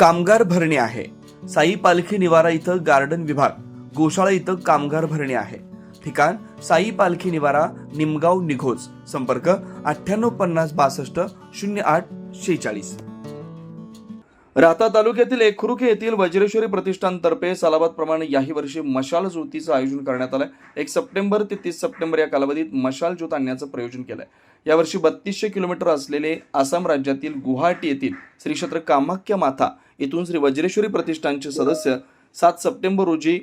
कामगार भरणे आहे. साई पालखी निवारा इथं गार्डन विभाग गोशाळा इथं कामगार भरणे आहे. ठिकाण साई पालखी निवारा निमगाव निघोज. संपर्क अठ्ठ्याण्णव पन्नास बासष्ट शून्य आठ शेहेचाळीस. राहता तालुक्यातील एकखुरुके येथील वज्रेश्वरी प्रतिष्ठानतर्फे सालाबाद याही वर्षी मशाल ज्योतीचं आयोजन करण्यात आलंय. एक सप्टेंबर ते तीस सप्टेंबर या कालावधीत मशाल ज्योत आणण्याचं प्रयोजन केलंय. यावर्षी बत्तीसशे किलोमीटर असलेले आसाम राज्यातील गुवाहाटी येथील श्री क्षेत्र कामाख्या माथा येथून श्री वज्रेश्वरी प्रतिष्ठानचे सदस्य सात सप्टेंबर रोजी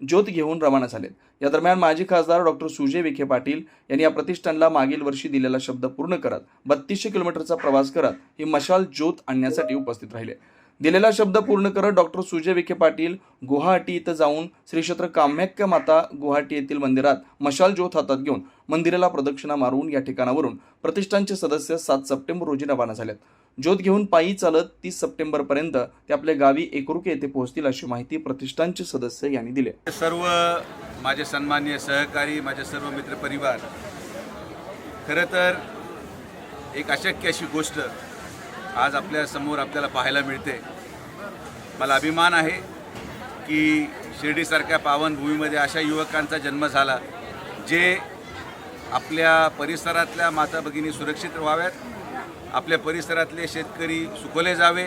ज्योत घेऊन रवाना झाले. या दरम्यान माजी खासदार डॉक्टर सुजय विखे पाटील यांनी या प्रतिष्ठानला मागील वर्षी दिलेला शब्द पूर्ण करत बत्तीसशे किलोमीटरचा प्रवास करत ही मशाल ज्योत आणण्यासाठी उपस्थित राहिले. दिलेला शब्द पूर्ण करत डॉक्टर सुजय विखे पाटील गुवाहाटी इथं जाऊन श्रीक्षेत्र कामाख्या माता गुवाहाटी येथील मंदिरात मशाल ज्योत हातात घेऊन मंदिराला प्रदक्षिणा मारून या ठिकाणावरून प्रतिष्ठानचे सदस्य सात सप्टेंबर रोजी रवाना झालेत. ज्योत घेऊन पायी चालत तीस सप्टेंबरपर्यंत ते आपल्या गावी एकरुके येथे पोहोचतील अशी माहिती प्रतिष्ठानचे सदस्य यांनी दिली सर्व माझे सन्मान्य सहकारी माझे सर्व मित्रपरिवार खरं तर एक अशक्य अशी गोष्ट आज आपल्यासमोर आपल्याला पाहायला मिळते. मला अभिमान आहे की शिर्डीसारख्या पावनभूमीमध्ये अशा युवकांचा जन्म झाला जे आपल्या परिसरातल्या माता भगिनी सुरक्षित व्हाव्यात आपल्या परिसरातले शेतकरी सुकवले जावे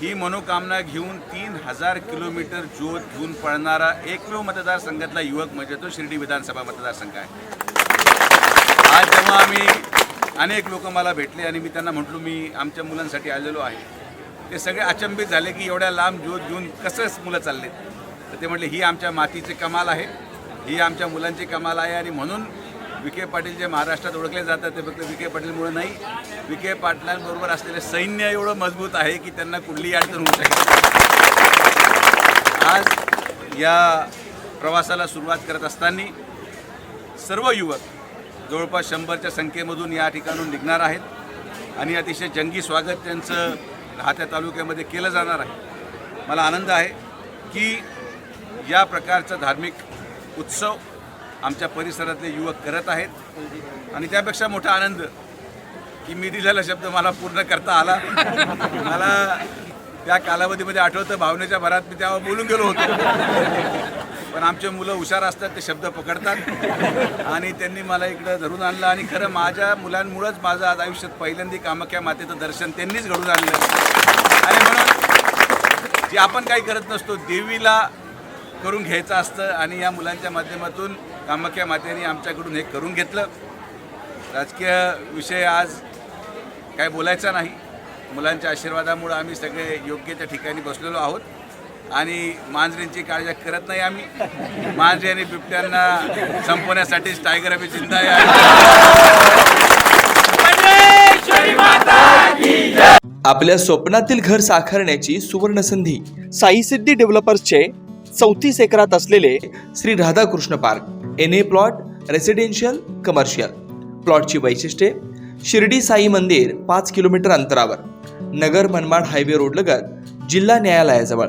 ही मनोकामना घेऊन तीन हजार किलोमीटर ज्योत घेऊन पळणारा एकमेव मतदारसंघातला युवक म्हणजे तो शिर्डी विधानसभा मतदारसंघ आहे. आज जेव्हा आम्ही अनेक लोक मला भेटले आणि मी त्यांना म्हटलो मी आमच्या मुलांसाठी आलेलो आहे. ते सगळे अचंबित झाले की एवढ्या लांब ज्योत घेऊन कसंच मुलं चालले तर ते म्हटले ही आमच्या मातीची कमाल आहे. ही आमच्या मुलांची कमाल आहे आणि म्हणून विखे पाटील जे महाराष्ट्रात ओळखले जातात ते फक्त विखे पाटीलमुळे नाही. विखे पाटलांबरोबर असलेले सैन्य एवढं मजबूत आहे की त्यांना कुठलीही अडचण होऊ शकते आज या प्रवासाला सुरुवात करत असताना सर्व युवक जवळपास शंभरच्या संख्येमधून या ठिकाणून निघणार आहेत. आणि अतिशय जंगी स्वागत त्यांचं राहत्या तालुक्यामध्ये केलं जाणार आहे. मला आनंद आहे की या प्रकारचा धार्मिक उत्सव आमच्या परिसरातले युवक करत आहेत. आणि त्यापेक्षा मोठा आनंद की मी दिलेला शब्द मला पूर्ण करता आला. मला त्या कालावधीमध्ये आठवतं भावनेच्या भरात मी तेव्हा बोलून गेलो होतो. पण आमचे मुलं हुशार असतात ते शब्द पकडतात. आणि त्यांनी मला इकडं धरून आणलं आणि खरं माझ्या मुलांमुळंच माझं आज आयुष्यात पहिल्यांदा कामाख्या मातेचं दर्शन त्यांनीच घडून आणलं. आणि म्हणून जे आपण काही करत नसतो देवीला करून घ्यायचं असतं आणि या मुलांच्या माध्यमातून कामाख्या मातेने आमच्याकडून हे करून घेतलं. राजकीय विषय आज काय बोलायचा नाही. मुलांच्या आशीर्वादामुळं आम्ही सगळे योग्य त्या ठिकाणी बसलेलो आहोत. आणि मांजरींची काळजी करत नाही आम्ही. मांजरी आणि बिबट्यांना संपवण्यासाठीच टायगर अभि जिंदा आहे. आपल्या स्वप्नातील घर साकारण्याची सुवर्ण संधी साई सिद्धी डेव्हलपर्सचे चौतीस एकरात असलेले Shri Radhakrishna park N A plot residential commercial प्लॉटची वैशिष्ट्ये शिर्डी साई मंदिर पाच किलोमीटर अंतरावर नगर मनमाड हायवे रोड लगत जिल्हा न्यायालयाजवळ.